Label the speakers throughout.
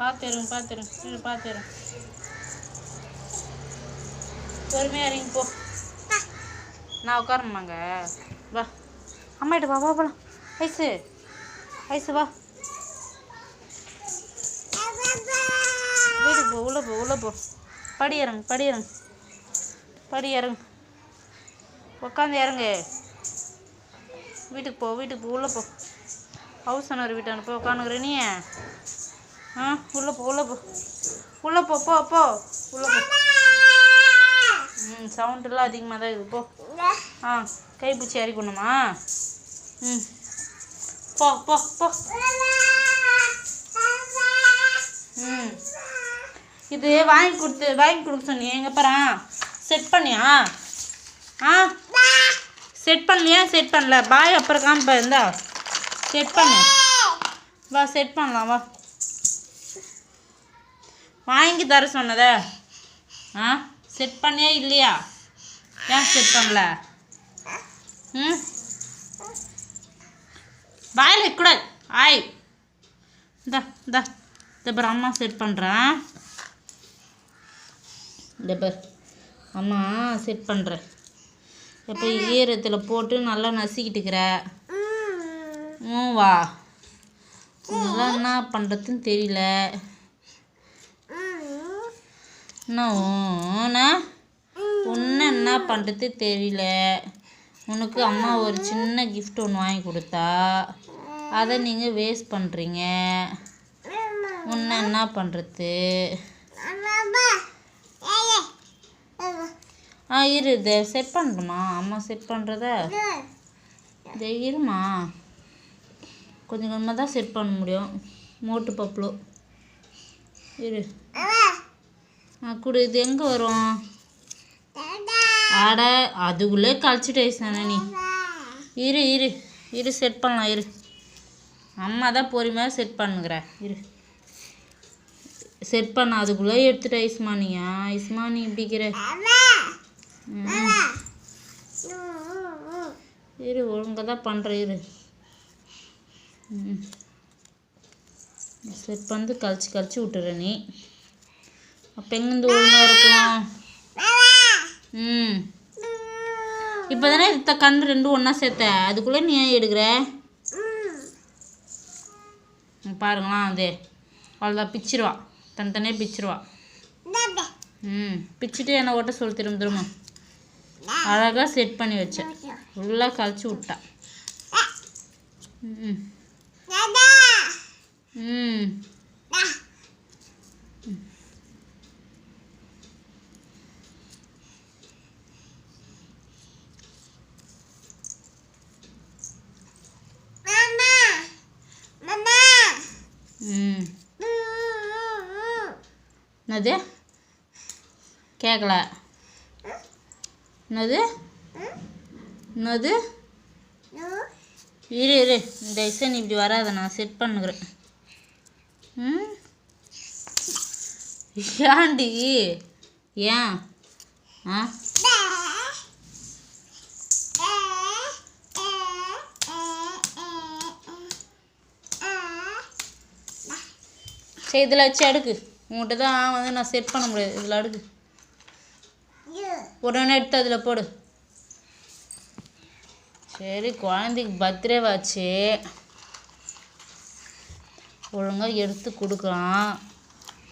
Speaker 1: பார்த்துருங்க பார்த்துருங்க இரு பார்த்துருங்க பொறுமையாக இறங்கி போ. நான் உட்காரணுமாங்க வா. அம்மாட்ட வா வா போலாம். ஐசு ஐசு வா. வீட்டுக்கு போ உள்ளே போ உள்ளே போ. படி இறங்கு படி இறங்கு. படி இறங்கு. உட்காந்து இறங்கு. வீட்டுக்கு போ வீட்டுக்கு போ உள்ளே போ. ஹவுஸ் ஓனர் வீட்டான போய் உட்காந்துக்கிறேன் நீ. ஆ உள்ளே போ உள்ளே போ. உள்ளே போ போ போ. உள்ளே போ. ம் சவுண்டெல்லாம் அதிகமாக தான் இருக்குது போ. ஆ கை பிடிச்சி இறக்கணுமா ம். போ போ போ. ம். இது வாங்கி கொடுத்து வாங்கி கொடுக்க சொன்னி எங்கே பாரு? செட் பண்ணியா? ஆ? செட் பண்ணலையா? செட் பண்ணல. பாய் அப்புறம் காமிப்பா இருந்தா செட் பண்ணு. வா செட் பண்ணலாம் வா. வாங்கி தர சொன்னத. ஆ செட் பண்ணியா இல்லையா? ஏன் செட் பண்ணல? ம்? வாயில் வைக்கக்கூடாது ஆய். இந்தா இந்தா. இந்த பாரு அம்மா செட் பண்ணுறேன் இந்த பாரு. அம்மா செட் பண்ணுறேன் இப்போ ஈரத்தில் போட்டு நல்லா நசுக்கிட்டுக்கிற ம் வா. இதெல்லாம் என்ன பண்ணுறதுன்னு தெரியல. என்ன ஊனா ஒன்று என்ன பண்ணுறது தெரியல. உனக்கு அம்மா ஒரு சின்ன கிஃப்ட் ஒன்று வாங்கி கொடுத்தா அதை நீங்கள் வேஸ்ட் பண்ணுறீங்க ஒன்று என்ன பண்ணுறது ஆ இரு இதை செட் பண்ணணுமா அம்மா செட் பண்ணுறத இதை இருமா? கொஞ்சம் கொஞ்சமாக தான் செட் பண்ண முடியும். மோட்டு பப்ளோ. இரு. கொடு இது எங்கே வரும்? ஆட அதுக்குள்ளே கழிச்சிட்டு தானே நீ. இரு இரு இரு செட் பண்ணலாம் இரு. அம்மா தான் பொறுமையாக செட் பண்ணுங்கிற. இரு. செட் பண்ண அதுக்குள்ளே எடுத்துட்டு ஐஸ்மானியா ஐஸ்மானி இப்படிக்கிற ம். இரு ஒழுங்காக தான் பண்ணுற இரு. ம். செட் பண்ணி கழிச்சு கழிச்சு விட்டுற நீ. அப்போ எங்கேருந்து ஒழுங்காக இருக்கும்? ம். இப்போ தானே இத்த கண் ரெண்டும் ஒன்றா சேர்த்த? அதுக்குள்ளே நீ ஏன் எடுக்கிற? பாருங்களா அது. அவ்வளோதான் பிச்சிருவா. தனித்தனியாக பிச்சிருவா. ம் பிச்சுட்டு என்னை ஓட்ட சொல்லி திரும்ப திரும்ப. அழகாக செட் பண்ணி வச்சேன் ஃபுல்லாக கழிச்சு விட்டா. ம். ம் ம் என்னது? கேட்கல என்னது? என்னது? இரு இரு. இந்த இசன் இப்படி வராத நான் செட் பண்ணுகிறேன். ம். ஏன்டி? ஏன்? ஆ? சரி இதில் வச்சு அடுக்கு. உங்கள்கிட்ட தான் வந்து நான் செட் பண்ண முடியாது. இதில் அடுக்கு. உடனே எடுத்து அதில் போடு. சரி குழந்தைக்கு பர்த்டே வாச்சு. ஒழுங்காக எடுத்து கொடுக்கலாம்.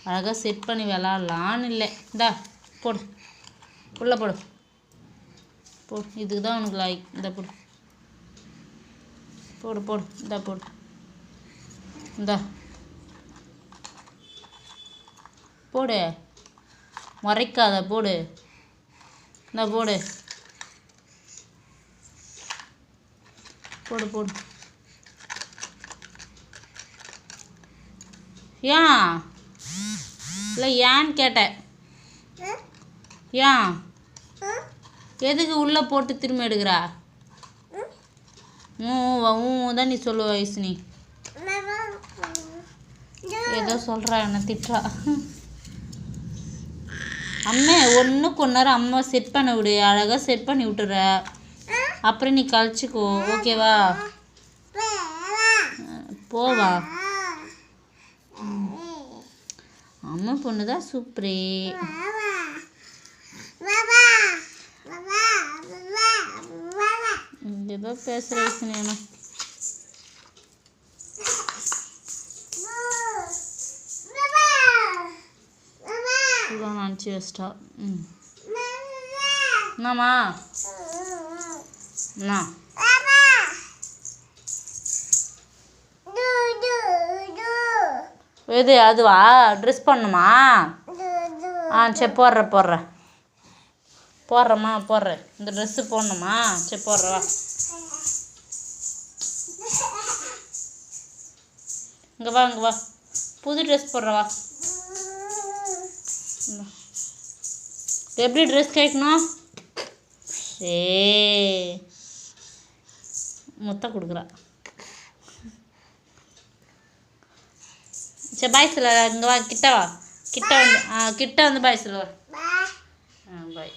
Speaker 1: அழகாக செட் பண்ணி விளாட்லான்னு இல்லை. இந்தா போடு. உள்ளே போடு. போடு இதுக்கு தான் உனக்கு லைக் இந்த போடு. போடு போடு. இந்தா போடு. இந்தா. போடு. முறைக்காத போடு. இந்த போடு. போடு போடு. ஏன் இல்லை ஏன்னு கேட்டேன். ஏன் எதுக்கு உள்ளே போட்டு திரும்ப எடுக்கிறா? ஊ ஊ தான் நீ சொல்லுவ வயசு நீ ஏதோ சொல்கிறா என்ன திட்டுறா. அம்மே ஒன்றுக்கு ஒன்றரை நேரம் அம்மா செட் பண்ண விடு அழகாக செட் பண்ணி விட்டுற அப்புறம் நீ கழிச்சிக்கோ ஓகேவா போவா அம்மா பொண்ணு தான் சூப்பரே ஏதோ பேசுகிற வயசுனேனா வச்சிட்டா. ம். என்னம்மா? என்ன? எது அதுவா? ட்ரெஸ் பண்ணுமா? ஆ சரி போடுறேன் போடுறேன். போடுறேம்மா போடுறேன். இந்த ட்ரெஸ்ஸு போடணுமா? சரி போடுறேன் வா. இங்கே வா இங்கே வா. புது ட்ரெஸ் போடுற வா. இந்தா. எப்படி ட்ரெஸ் கேட்கணும் ஏ முத்தம் கொடுக்குறா. சரி பாய் சொல்ல. இங்கே வா கிட்ட வா. கிட்ட வந்து ஆ கிட்ட வந்து பாய் சொல்லுவா ஆ பாய்